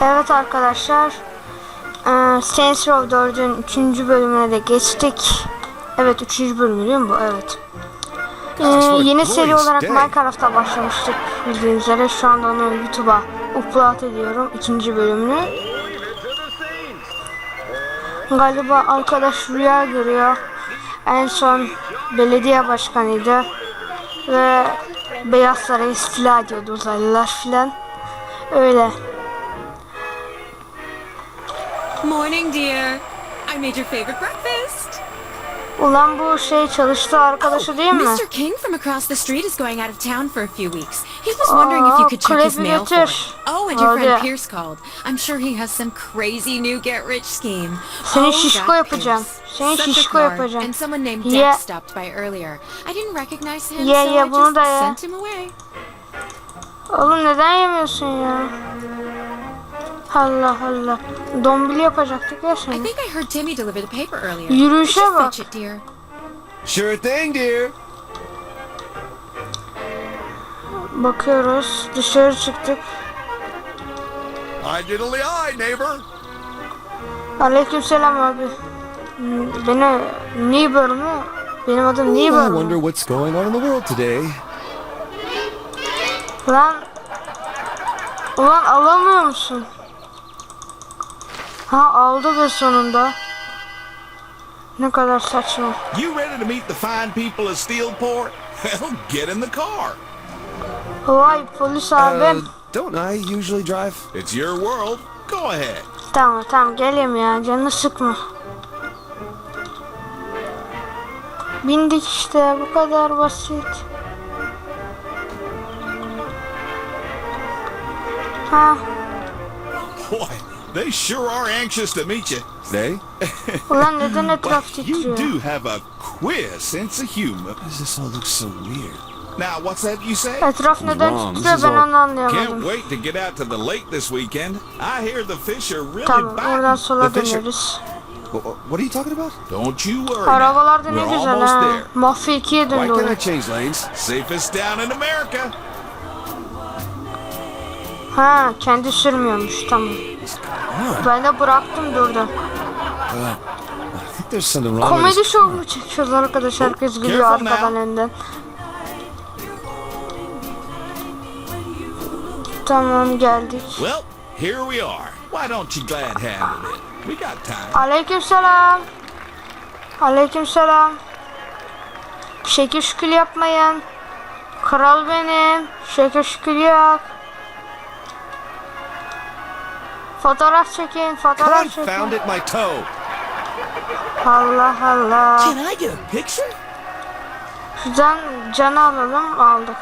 Evet arkadaşlar. Ee, Saints Row 4'ün 3. bölümüne de geçtik. Evet 3. bölümü değil mi bu? Evet. Ee, yeni seri olarak Minecraft'a başlamıştık bildiğiniz üzere. Şu anda onu YouTube'a upload ediyorum. ikinci bölümünü. Galiba arkadaş rüya görüyor. En son belediye başkanıydı. Ve Beyaz Saray'ı istila ediyordu uzaylılar filan. Öyle. Morning, dear. I made your favorite breakfast. Ulan bu şey çalıştı arkadaşı değil mi? Mr. King from across the street is going out of town for a few weeks. He was wondering if you could check his mail for him. Oh, and your friend Pierce called. I'm sure he has some crazy new get-rich scheme. Seni oh, şişko yapacağım. Seni şişko yapacağım. And someone named. Dex stopped by earlier. I didn't recognize him, so I just sent him away. Oğlum neden yemiyorsun ya? Allah Allah. Dombili yapacaktık ya I seni. think I heard Timmy deliver the paper earlier. Yürüyüşe bak. fetch it, dear? Sure thing, dear. Bakıyoruz. Dışarı çıktık. Hi, diddly hi, neighbor. Aleykümselam abi. Beni Neighbor mu? Benim adım I Neighbor wonder mu? what's going on in the world today. Lan Ulan alamıyor musun? Ha aldı be sonunda. Ne kadar saçma. You ready to meet the fine people of Steelport? Well, get in the car. Vay polis abi. Uh, don't I usually drive? It's your world. Go ahead. Tamam tamam geleyim ya canını sıkma. Bindik işte bu kadar basit. Ha Boy, they sure are anxious to meet you. They? ulan neden etraf But you titriyor? do have a queer sense of humor. Why does this all look so weird? Now, what's that you say? Etraf neden wrong. titriyor This is ben all- onu Can't anlayamadım. wait to get out to the lake this weekend. I hear the fish are really Tamam oradan biting. sola The. Wh- wh- What are you talking about? Don't you worry. Arabalar da ne We're güzel almost ha. there. Mafya 2'ye Why döndü can't I change lanes? Safest down in America. Ha kendi sürmüyormuş tamam. Ben de bıraktım with Komedi şovu mu çekiyoruz arkadaş herkes gülüyor arkadan önden. Tamam geldik. Well, here we are. Why don't you glad handle it? We got time. Aleykümselam. Aleykümselam. Şekil şükür yapmayın. Kral benim. Şekil şükür yok. Fotoğraf çekin, fotoğraf çekin. Confound it, my toe. Allah Allah. Can I get a picture? Şuradan canı alalım, aldık.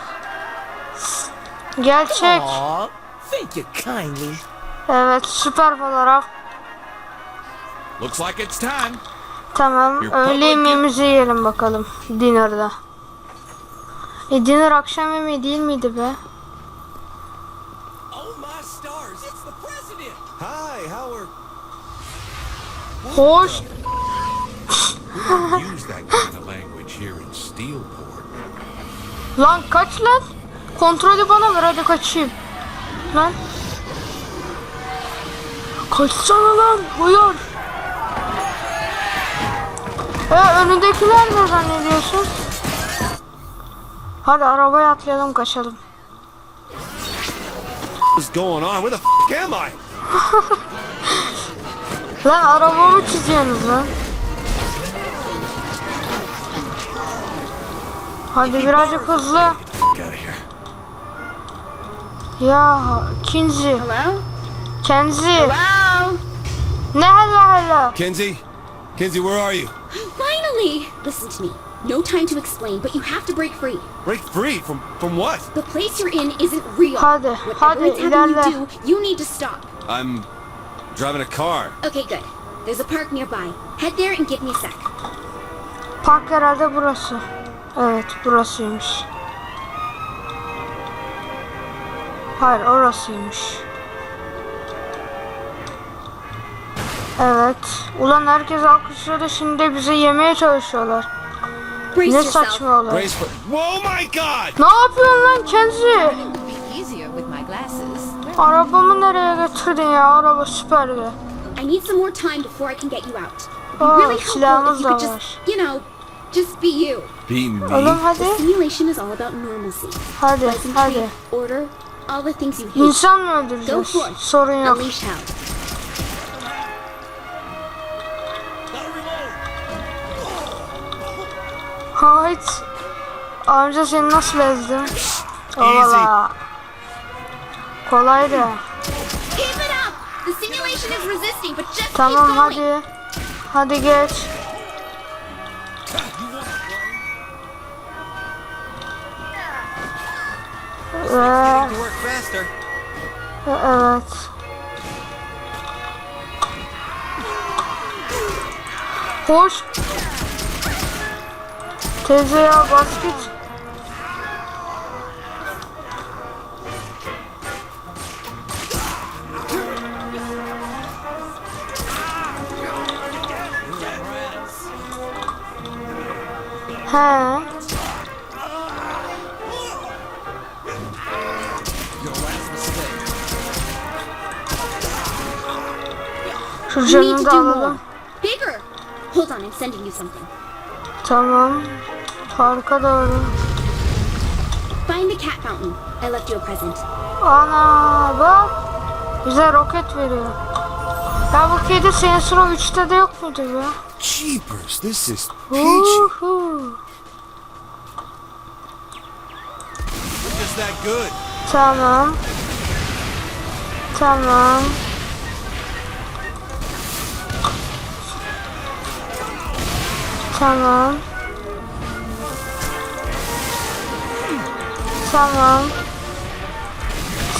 Gel çek. Aw, thank you kindly. Evet, süper fotoğraf. Looks like it's time. Tamam, öğle yemeğimizi yiyelim bakalım. Dinner'da. E dinner akşam yemeği değil miydi be? Steelport. Lan kaç lan. Kontrolü bana ver hadi kaçayım. Lan. Kaçsana lan uyar. E önündekiler ne zannediyorsun? Hadi arabaya atlayalım kaçalım. What's going on? Where the f am I? Lan arabamı çiziyorsunuz lan. Hadi birazcık hızlı. Ya Kinzi. Hello? Kenzi. Hello? Ne hala hala. Kenzie? Kenzie, where are you? Finally! Listen to me. No time to explain, but you have to break free. Break free from from what? The place you're in isn't real. Hadi, Whatever hadi, it's ilerle. you do, you need to stop. I'm driving a car. Okay, good. There's a park nearby. Head there and give me a sec. Park herhalde burası. Evet burasıymış. Hayır orasıymış. Evet. Ulan herkes alkışlıyordu şimdi de bizi yemeye çalışıyorlar. Brace Ne saçma. Oh God! Ne yapıyorsun lan Kenzi? Arabamı nereye getirdin ya? Araba süperdi. I need some more time before I can get you out. It'd be really helpful silahımız if you could da just, var. you know, just be you. Be me. Oğlum hadi. Simulation is all about normalcy. Hadi hadi. order, all the things you hate. İnsan mı Go öldüreceğiz? Sorun yok. Unleash hell. Hayt. Amca seni nasıl ezdim? Valla. Just Tamam hadi. Hadi geç. Faster. evet. Hoş. Teyze ya bas He. Şu canını da alalım. Bigger! Hold on, I'm sending you something. Tamam. Parka doğru. Find the cat fountain. I left you a present. Ana bak. Bize roket veriyor. Ya bu kedi Saints Row 3'te de yok muydu be? Jeepers, this is peachy. Uhu. Just that good. Tamam. Tamam. Tamam. Tamam.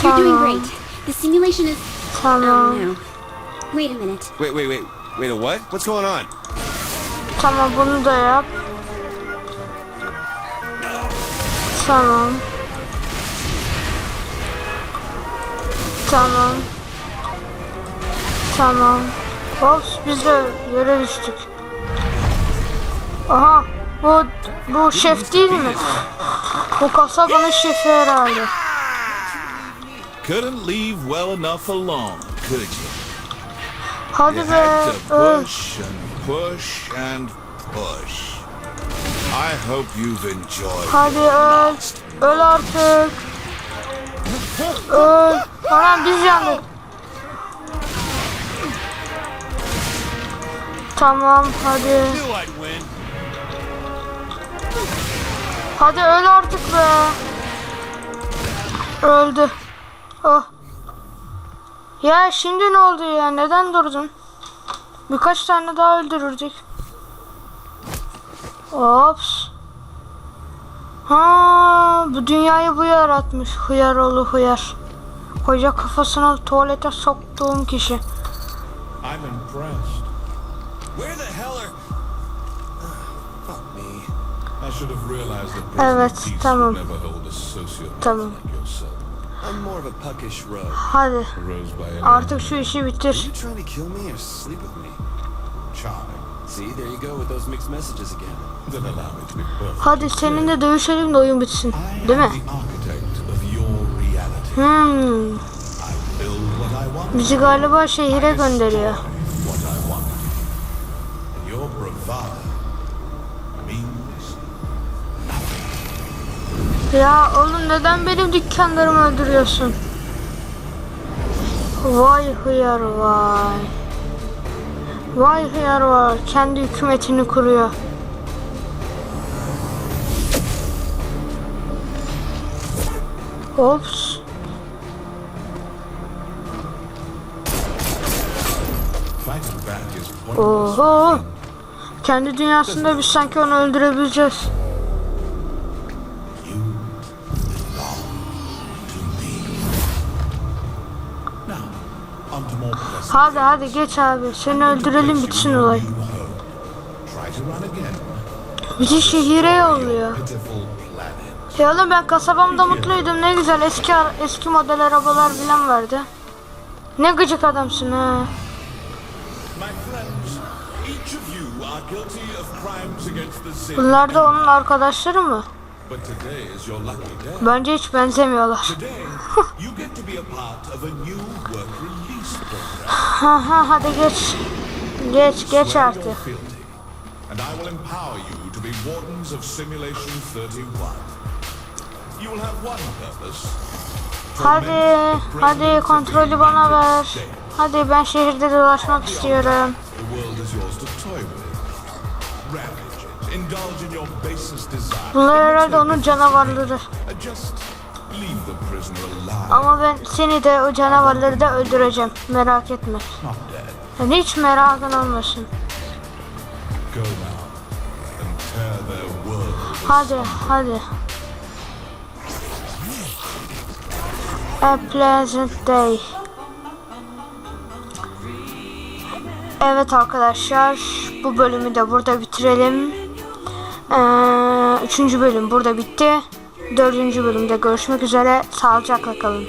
You're doing Tamam. great. The simulation is. Oh Tamam. no. Wait a minute. Wait, wait, wait. Wait, a what? What's going on? Tamam bunu da yap. Tamam. Tamam. Tamam. Ops biz de yere düştük. Aha bu bu şef değil mi? Bu kasabanın şefi herhalde. Couldn't leave well enough alone, could you? Hadi be. öl. Push and push. I hope you've enjoyed Hadi öl. Öl artık. Öl. Anam biz yandık. Tamam hadi. Hadi öl artık be. Öldü. Oh. Ya şimdi ne oldu ya? Neden durdun? Birkaç tane daha öldürürdük. Ops. Ha, bu dünyayı bu yaratmış. Hıyar oğlu hıyar. Koca kafasına tuvalete soktuğum kişi. I'm impressed. Where the hell are... Fuck me. I should have realized that Evet, tamam. would never hold a sociopath Tamam. Like yourself. I'm more of a puckish rogue. Hadi artık şu işi bitir. Hadi seninle dövüşelim de oyun bitsin. Değil mi? Hmm. Bizi galiba şehire gönderiyor. Ya oğlum neden benim dükkanlarımı öldürüyorsun? Vay hıyar vay. Vay hıyar vay. Kendi hükümetini kuruyor. Ops. Oho. Kendi dünyasında biz sanki onu öldürebileceğiz. Hadi hadi geç abi. Seni öldürelim bitsin olay. Bizi şehire yolluyor. Ya oğlum ben kasabamda mutluydum ne güzel eski eski model arabalar filan vardı. Ne gıcık adamsın ha. Bunlar da onun arkadaşları mı? Bence hiç benzemiyorlar. Ha ha hadi geç. Geç geç artık. and I will empower you to be wardens of Simulation 31. You will have one purpose. Hadi hadi kontrolü bana ver. Hadi ben şehirde dolaşmak istiyorum. The world is yours to toy with. Ravage Bunlar herhalde onun canavarları. Ama ben seni de o canavarları da öldüreceğim. Merak etme. Yani hiç merakın olmasın. Hadi hadi. A pleasant day. Evet arkadaşlar bu bölümü de burada bitirelim. Ee, üçüncü bölüm burada bitti. Dördüncü bölümde görüşmek üzere. Sağlıcakla kalın.